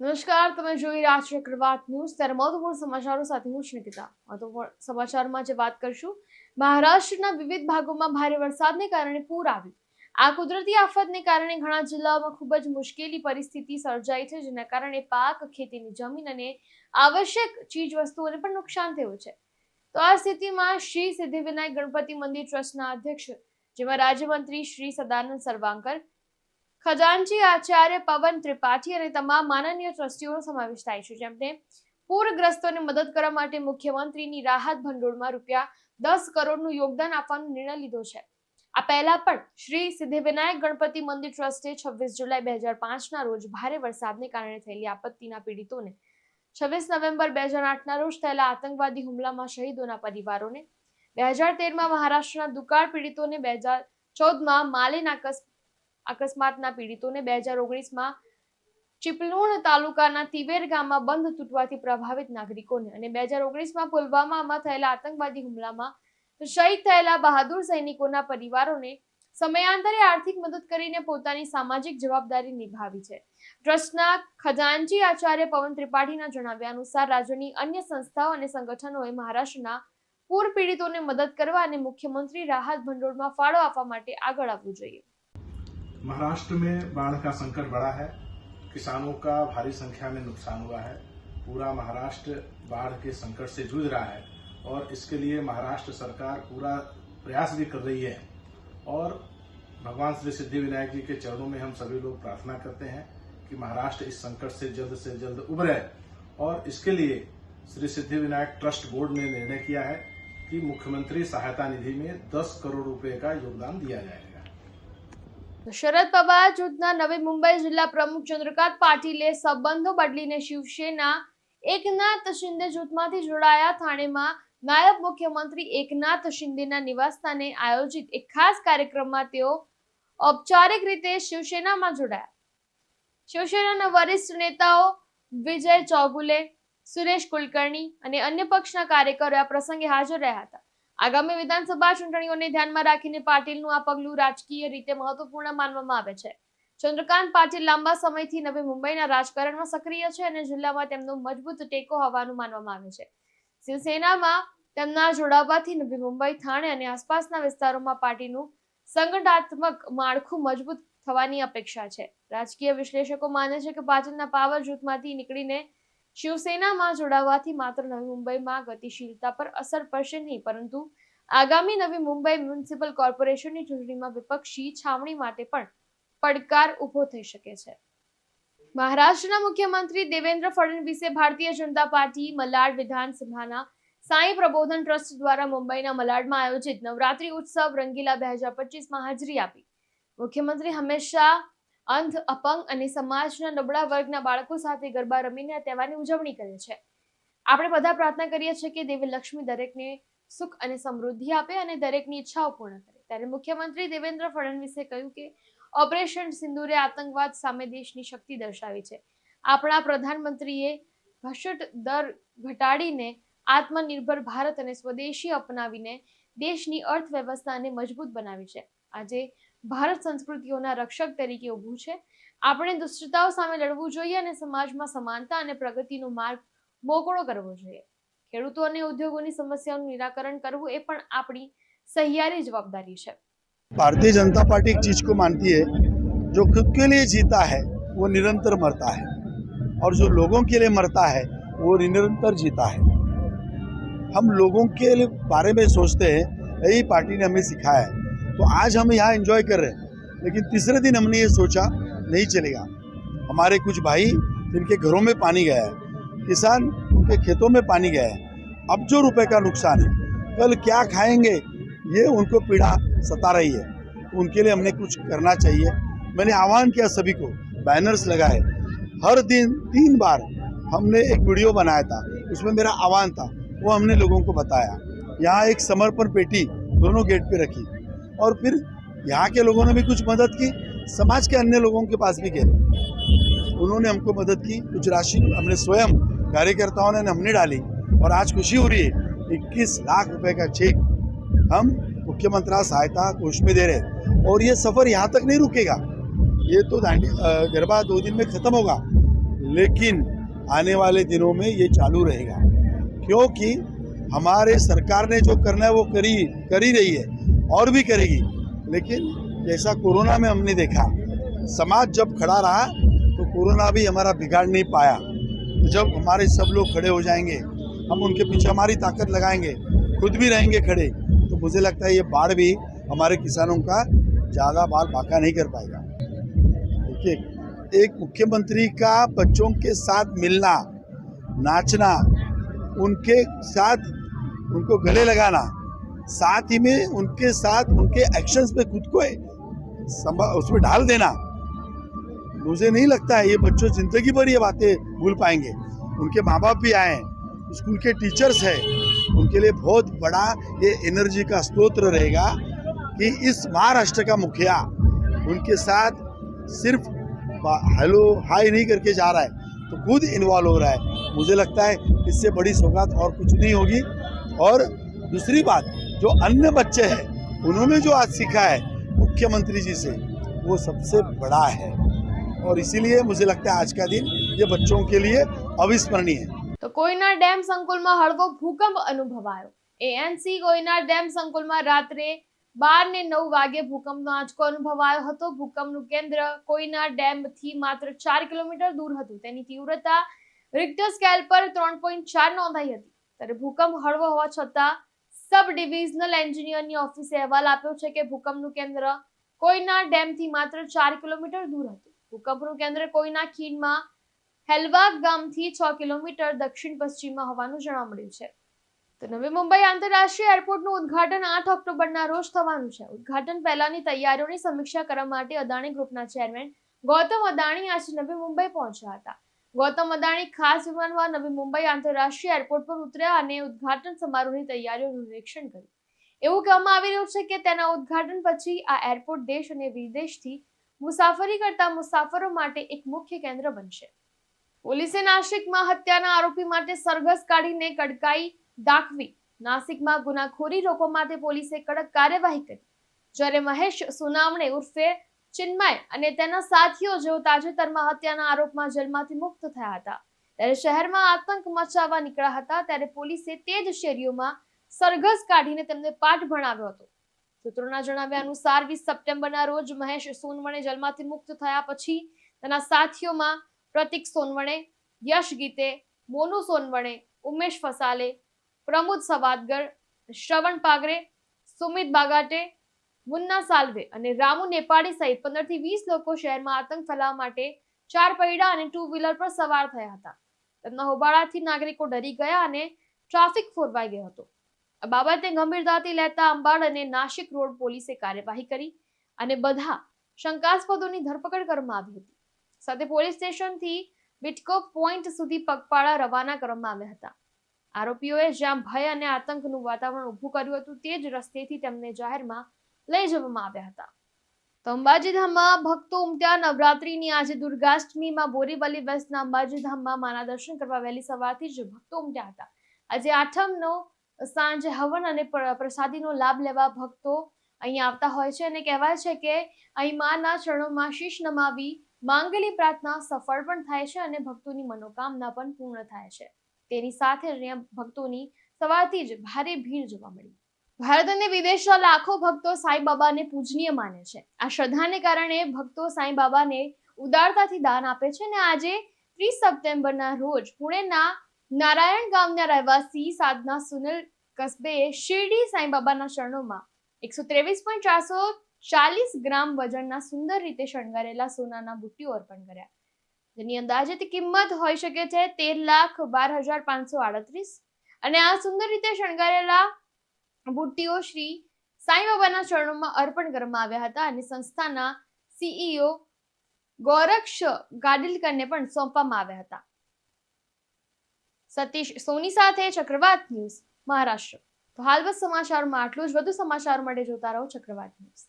નમસ્કાર, તમે જોઈ રહ્યા છો ચક્રવાત ન્યૂઝ. ત્યારે મહત્વપૂર્ણ સમાચારો સાથે હું નિકિતા મહત્વપૂર્ણ સમાચારમાં જે વાત કરશું. મહારાષ્ટ્રના વિવિધ ભાગોમાં ભારે વરસાદને કારણે પૂર આવ્યું. આ કુદરતી આફતને કારણે ઘણા જિલ્લાઓમાં ખૂબ જ મુશ્કેલી પરિસ્થિતિ સર્જાઈ છે, જેના કારણે પાક, ખેતીની જમીન અને આવશ્યક ચીજ વસ્તુઓને પણ નુકસાન થયું છે. તો આ સ્થિતિમાં શ્રી સિદ્ધિવિનાયક ગણપતિ મંદિર ટ્રસ્ટના અધ્યક્ષ, જેમાં રાજ્યમંત્રી શ્રી સદાનંદ સર્વાંકર ખજાનચી આચાર્ય પવન ત્રિપાઠી અને તમામ માનનીય ટ્રસ્ટીઓનો સમાવેશ થાય છે. જેમને પૂરગ્રસ્તોને મદદ કરવા માટે મુખ્યમંત્રીની રાહત ભંડોળમાં રૂપિયા દસ કરોડનું યોગદાન આપવાનો નિર્ણય લીધો છે. આ પહેલા પણ શ્રી સિદ્ધિવિનાયક ગણપતિ મંદિર ટ્રસ્ટે છવ્વીસ જુલાઈ બે હજાર પાંચના રોજ ભારે વરસાદને કારણે થયેલી આપત્તિના પીડિતોને છવ્વીસ નવેમ્બર બે હજાર આઠના રોજ થયેલા આતંકવાદી હુમલામાં શહીદોના પરિવારોને બે હજાર તેરમાં મહારાષ્ટ્રના દુકાળ પીડિતોને બે હજાર ચૌદમાં માલિન આકસ અકસ્માતના પીડિતોને બે હજાર ઓગણીસમાં ચિપલુણ તાલુકાના તિવેર ગામમાં બંધ તૂટવાથી પ્રભાવિત નાગરિકોને અને બે હજાર ઓગણીસમાં પુલવામામાં થયેલા આતંકવાદી હુમલામાં શહીદ થયેલા બહાદુર સૈનિકોના પરિવારોને સમયાંતરે આર્થિક મદદ કરીને પોતાની સામાજિક જવાબદારી નિભાવી છે. ટ્રસ્ટના ખજાનજી આચાર્ય પવન ત્રિપાઠીના જણાવ્યા અનુસાર રાજ્યની અન્ય સંસ્થાઓ અને સંગઠનોએ મહારાષ્ટ્રના પૂર પીડિતોને મદદ કરવા અને મુખ્યમંત્રી રાહત ભંડોળમાં ફાળો આપવા માટે આગળ આવવું જોઈએ. महाराष्ट्र में बाढ़ का संकट बढ़ा है, किसानों का भारी संख्या में नुकसान हुआ है, पूरा महाराष्ट्र बाढ़ के संकट से जूझ रहा है और इसके लिए महाराष्ट्र सरकार पूरा प्रयास भी कर रही है। और भगवान श्री सिद्धि विनायक जी के चरणों में हम सभी लोग प्रार्थना करते हैं कि महाराष्ट्र इस संकट से जल्द से जल्द उभरे। और इसके लिए श्री सिद्धि विनायक ट्रस्ट बोर्ड ने निर्णय किया है कि मुख्यमंत्री सहायता निधि में 10 करोड़ रुपए का योगदान दिया जाएगा। શરદ પવાર જૂથના નવી મુંબઈ જિલ્લા પ્રમુખ ચંદ્રકાંત પાટીલે સંબંધો બદલીને શિવસેના, એકનાથ શિંદે જૂથમાંથી જોડાયા થાણેમાં નાયબ મુખ્યમંત્રી એકનાથ શિંદેના નિવાસસ્થાને આયોજિત એક ખાસ કાર્યક્રમમાં તેઓ ઔપચારિક રીતે શિવસેનામાં જોડાયા. શિવસેનાના વરિષ્ઠ નેતાઓ વિજય ચૌગુલે, સુરેશ કુલકર્ણી અને અન્ય પક્ષના કાર્યકરો આ પ્રસંગે હાજર રહ્યા હતા. આગામી વિધાનસભા ચૂંટણીઓને ધ્યાનમાં રાખીને પાટીલનું આ પગલું રાજકીય રીતે મહત્વપૂર્ણ માનવામાં આવે છે. ચંદ્રકાંત પાટીલ લાંબા સમયથી નવી મુંબઈના રાજકારણમાં સક્રિય છે અને જિલ્લામાં તેમનો મજબૂત ટેકો હોવાનું માનવામાં આવે છે. શિવસેનામાં તેમના જોડાવાથી નવી મુંબઈ થાણે અને આસપાસના વિસ્તારોમાં પાર્ટીનું સંગઠનાત્મક માળખું મજબૂત થવાની અપેક્ષા છે. રાજકીય વિશ્લેષકો માને છે કે પાટીલના પાવર જૂથમાંથી નીકળીને શિવસેનામાં જોડાવાથી માત્ર નવી મુંબઈમાં ગતિશીલતા પર અસર પડશે નહીં, પરંતુ આગામી નવી મુંબઈ મ્યુનિસિપલ કોર્પોરેશનની ચૂંટણીમાં વિપક્ષી છાવણી માટે પણ પડકાર ઊભો થઈ શકે છે. મહારાષ્ટ્રના મુખ્યમંત્રી દેવેન્દ્ર ફડણવીસે ભારતીય જનતા પાર્ટી મલાડ વિધાનસભાના સાંઈ પ્રબોધન ટ્રસ્ટ દ્વારા મુંબઈના મલાડમાં આયોજિત નવરાત્રી ઉત્સવ રંગીલા બે હજાર પચીસમાં હાજરી આપી. મુખ્યમંત્રી હંમેશા અંધ, અપંગ અને સમાજના નબળા વર્ગના બાળકો સાથે ગરબા રમીને આ તહેવારની ઉજવણી કરે છે. આપણે બધા પ્રાર્થના કરીએ છીએ કે દેવી લક્ષ્મી દરેકને સુખ અને સમૃદ્ધિ આપે અને દરેકની ઈચ્છાઓ પૂર્ણ કરે. ત્યારે મુખ્યમંત્રી દેવેન્દ્ર ફડણવીસે કહ્યું કે ઓપરેશન સિંદૂરે આતંકવાદ સામે દેશની શક્તિ દર્શાવી છે. આપણા પ્રધાનમંત્રીએ ભસટ દર ઘટાડીને આત્મનિર્ભર ભારત અને સ્વદેશી અપનાવીને દેશની અર્થવ્યવસ્થાને મજબૂત બનાવી છે. આજે ભારત સંસ્કૃતિઓના રક્ષક તરીકે ઊભું છે આપણે દુષ્ટતાઓ સામે લડવું જોઈએ અને સમાજમાં સમાનતા અને પ્રગતિનો માર્ગ મોકળો કરવો જોઈએ ખેડૂતો અને ઉદ્યોગોની સમસ્યાઓનું નિરાકરણ કરવું એ પણ આપણી સહિયારી જવાબદારી છે भारतीय जनता पार्टी एक चीज को मानती है जो खुद के लिए जीता है वो निरंतर मरता है और जो लोगों के लिए मरता है वो निरंतर जीता है हम लोगों के लिए बारे में सोचते हैं यही पार्टी ने हमें सिखाया है तो आज हम यहाँ एंजॉय कर रहे हैं। लेकिन तीसरे दिन हमने ये सोचा, नहीं चलेगा। हमारे कुछ भाई जिनके घरों में पानी गया है, किसान उनके खेतों में पानी गया है। अब जो रुपए का नुकसान है, कल क्या खाएँगे, ये उनको पीड़ा सता रही है। उनके लिए हमने कुछ करना चाहिए। मैंने आह्वान किया सभी को बैनर्स लगाए। हर दिन तीन बार हमने एक वीडियो बनाया था, उसमें मेरा आह्वान था, वो हमने लोगों को बताया। यहाँ एक समर्पण पेटी दोनों गेट पे रखी। और फिर यहाँ के लोगों ने भी कुछ मदद की, समाज के अन्य लोगों के पास भी गए। उन्होंने हमको मदद की, कुछ राशि हमने स्वयं कार्यकर्ताओं ने हमने डाली और आज खुशी हो रही है। इक्कीस लाख रुपए का चेक हम मुख्यमंत्री सहायता कोष में दे रहे हैं और ये सफ़र यहाँ तक नहीं रुकेगा। ये तो दांडी गरबा दो दिन में ख़त्म होगा, लेकिन आने वाले दिनों में ये चालू रहेगा। क्योंकि हमारे सरकार ने जो करना है वो करी, कर ही रही है। और भी करेगी। लेकिन जैसा कोरोना में हमने देखा, समाज जब खड़ा रहा तो कोरोना भी हमारा बिगाड़ नहीं पाया। तो जब हमारे सब लोग खड़े हो जाएँगे, हम उनके पीछे हमारी ताकत लगाएँगे, खुद भी रहेंगे खड़े तो मुझे लगता है ये बाढ़ भी हमारे किसानों का ज़्यादा बाल बाका नहीं कर पाएगा। देखिए, एक मुख्यमंत्री का बच्चों के साथ मिलना, नाचना, उनके साथ उनको गले लगाना साथ ही में उनके साथ उनके एक्शंस पे खुद को उसमें ढाल देना। मुझे नहीं लगता है ये बच्चों ज़िंदगी भर ये बातें भूल पाएँगे। उनके माँ बाप भी आए हैं, स्कूल के टीचर्स हैं। उनके लिए बहुत बड़ा ये एनर्जी का स्तोत्र रहेगा कि इस महाराष्ट्र का मुखिया उनके साथ सिर्फ़ हेलो हाय नहीं करके जा रहा है तो खुद इन्वॉल्व हो रहा है। मुझे लगता है इससे बड़ी सौगात और कुछ नहीं होगी। और दूसरी बात जो अन्य बच्चे हैं उन्होंने जो आज सीखा है मुख्यमंत्री जी से वो सबसे बड़ा है और इसीलिए मुझे लगता है आज का दिन ये बच्चों के लिए अविस्मरणीय है તો કોઈના ડેમ સંકુલમાં હળવો ભૂકંપ અનુભવાયો એએનસી કોઈના ડેમ સંકુલમાં રાત્રે બાર ને નવ વાગે ભૂકંપનો આંચકો અનુભવાયો હતો ભૂકંપનું કેન્દ્ર કોઈના ડેમથી માત્ર ચાર કિલોમીટર દૂર હતું તેની તીવ્રતા રિક્ટર સ્કેલ પર ત્રણ પોઈન્ટ ચાર નોંધાઈ હતી ત્યારે ભૂકંપ હળવો હોવા છતાં સબ ડિવિઝનલ એન્જિનિયરની ઓફિસે અહેવાલ આપ્યો છે કે ભૂકંપનું કેન્દ્ર કોઈના ડેમથી માત્ર ચાર કિલોમીટર દૂર હતું. ભૂકંપનું કેન્દ્ર કોઈના ખીણમાં હેલવાગ ગામથી છ કિલોમીટર દક્ષિણ પશ્ચિમમાં હોવાનું જાણવા મળ્યું છે. તો નવી મુંબઈ આંતરરાષ્ટ્રીય એરપોર્ટનું ઉદ્ઘાટન આઠ ઓક્ટોબરના રોજ થવાનું છે. ઉદ્ઘાટન પહેલાની તૈયારીઓની સમીક્ષા કરવા માટે અદાણી ગ્રુપના ચેરમેન ગૌતમ અદાણી આજે નવી મુંબઈ પહોંચ્યા હતા. ગૌતમ અદાણી ખાસ વિમાનમાં નવી મુંબઈ આંતરરાષ્ટ્રીય એરપોર્ટ પર ઉતર્યા અને ઉદઘાટન સમારોહની તૈયારીઓનું નિરીક્ષણ કર્યું. એવું કહેવામાં આવી રહ્યું છે કે તેના ઉદઘાટન પછી આ એરપોર્ટ દેશ અને વિદેશથી મુસાફરી કરતા મુસાફરો માટે એક મુખ્ય કેન્દ્ર બનશે. પોલીસે નાસિકમાં હત્યાના આરોપી માટે સરઘસ કાઢીને કડકાઈ દાખવી, નાસિકમાં ગુનાખોરી રોકવા માટે પોલીસે કડક કાર્યવાહી કરી. જ્યારે મહેશ સુનાવણે ઉર્ફે ચિન્મય અને તેના સાથીઓ જેઓ તાજેતરમાં હત્યાના આરોપમાં જેલમાંથી મુક્ત થયા હતા. ત્યારે શહેરમાં આતંક મચાવવા નીકળ્યા હતા, ત્યારે પોલીસે તે જ શેરીઓમાં સરઘસ કાઢીને તેમને પાઠ ભણાવ્યો હતો. સૂત્રોના જણાવ્યા અનુસાર, વીસ સપ્ટેમ્બરના રોજ મહેશ સોનવણે જેલમાંથી મુક્ત થયા પછી તેના સાથીઓમાં પ્રતિક સોનવણે, યશ ગીતે, મોનુ સોનવણે, ઉમેશ ફસાલે, પ્રમોદ સવાદગર, શ્રવણ પાગરે, સુમિત બાગાટે મુન્ના સાલ્વે અને રામુ નેપાળી સહિત પંદરથી વીસ લોકો શહેરમાં આતંક ફેલાવવા માટે ચાર પૈડા અને ટુ વ્હીલર પર સવાર થયા હતા. તેમના હોબાળાથી નાગરિકો ડરી ગયા અને ટ્રાફિક ફોરવાઈ ગયો હતો. આ બાબતે ગંભીરતાથી લેતા અંબાડ અને નાશિક રોડ પોલીસે કાર્યવાહી કરી અને બધા શંકાસ્પદોની ધરપકડ કરવામાં આવી હતી. સાથે પોલીસ સ્ટેશનથી બિટકો પોઈન્ટ સુધી પગપાળા રવાના કરવામાં આવ્યા હતા. આરોપીઓએ જ્યાં ભય અને આતંકનું વાતાવરણ ઊભું કર્યું હતું તે જ રસ્તેથી તેમને જાહેરમાં લઈ જવામાં આવ્યા હતા. તો અંબાજી ધામમાં ભક્તો ઉમટ્યા. નવરાત્રીની આજે દુર્ગાષ્ટમીમાં બોરીવલી વેસ્ટના અંબાજી ધામમાં માના દર્શન કરવા વહેલી સવારથી જ ભક્તો ઉમટ્યા હતા. આજે આઠમનો સાંજે હવન અને પ્રસાદીનો લાભ લેવા ભક્તો અહીં આવતા હોય છે અને કહેવાય છે કે અહીં માના ચરણોમાં શીશ નમાવી, માંગેલી પ્રાર્થના સફળ પણ થાય છે અને ભક્તોની મનોકામના પણ પૂર્ણ થાય છે. તેની સાથે અહીંયા ભક્તોની સવારથી જ ભારે ભીડ જોવા મળી. ભારત અને વિદેશના લાખો ભક્તો સાંઈબાબાને પૂજનીય માને છે. આ શ્રદ્ધાને કારણે ભક્તો સાંઈબાબાને ઉદારતાથી દાન આપે છે અને આજે ત્રીસ સપ્ટેમ્બરના રોજ પુણેના નારાયણ ગામના રહેવાસી સાધના સુનિલ કસ્બેએ શિરડી સાંઈબાબાના ચરણોમાં એકસો ત્રેવીસ પોઈન્ટ ચારસો ચાલીસ ગ્રામ વજનના સુંદર રીતે શણગારેલા સોનાના બુટ્ટીઓ અર્પણ કર્યા. જેની અંદાજિત કિંમત હોઈ શકે છે તેર લાખ બાર હજાર પાંચસો આડત્રીસ અને આ સુંદર રીતે શણગારેલા બુટ્ટીઓ શ્રી સાંઈબાબાના ચરણોમાં અર્પણ કરવામાં આવ્યા હતા અને સંસ્થાના સીઈઓ ગોરક્ષ ગાડિલકરને પણ સોંપવામાં આવ્યા હતા. સતીશ સોની સાથે ચક્રવાત ન્યૂઝ, મહારાષ્ટ્ર. તો હાલ બસ સમાચારમાં આટલું જ. વધુ સમાચાર માટે જોતા રહો ચક્રવાત ન્યૂઝ.